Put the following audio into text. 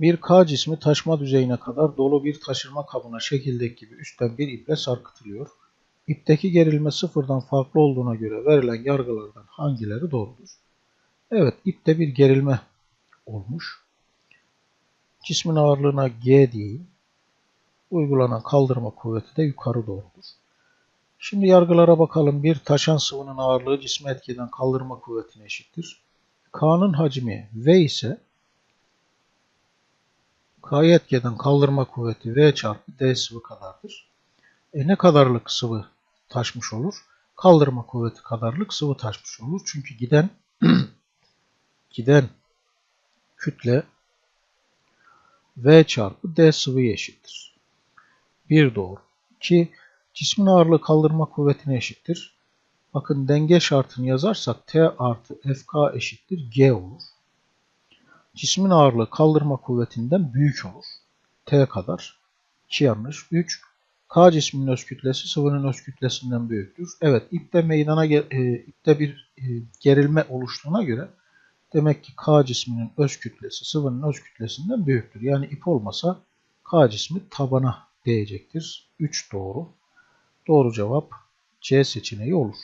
Bir K cismi taşma düzeyine kadar dolu bir taşırma kabına şekildeki gibi üstten bir iple sarkıtılıyor. İpteki gerilme sıfırdan farklı olduğuna göre verilen yargılardan hangileri doğrudur? Evet, ipte bir gerilme olmuş. Cismin ağırlığına G diyeyim. Uygulanan kaldırma kuvveti de yukarı doğrudur. Şimdi yargılara bakalım. Bir taşan sıvının ağırlığı cisme etkeden kaldırma kuvvetine eşittir. K'nın hacmi V ise K'yı etkeden kaldırma kuvveti V çarpı D sıvı kadardır. E ne kadarlık sıvı taşmış olur? Kaldırma kuvveti kadarlık sıvı taşmış olur. Çünkü giden giden kütle V çarpı D sıvıya eşittir. Bir doğru. 2. Cismin ağırlığı kaldırma kuvvetine eşittir. Bakın denge şartını yazarsak T artı FK eşittir G olur. Cismin ağırlığı kaldırma kuvvetinden büyük olur. T kadar. 2 yanlış. 3. K cisminin öz kütlesi sıvının öz kütlesinden büyüktür. Evet ipte meydana e, ipte bir e, gerilme oluştuğuna göre demek ki K cisminin öz kütlesi sıvının öz kütlesinden büyüktür. Yani ip olmasa K cismi tabana değecektir. 3 doğru. Doğru cevap C seçeneği olur.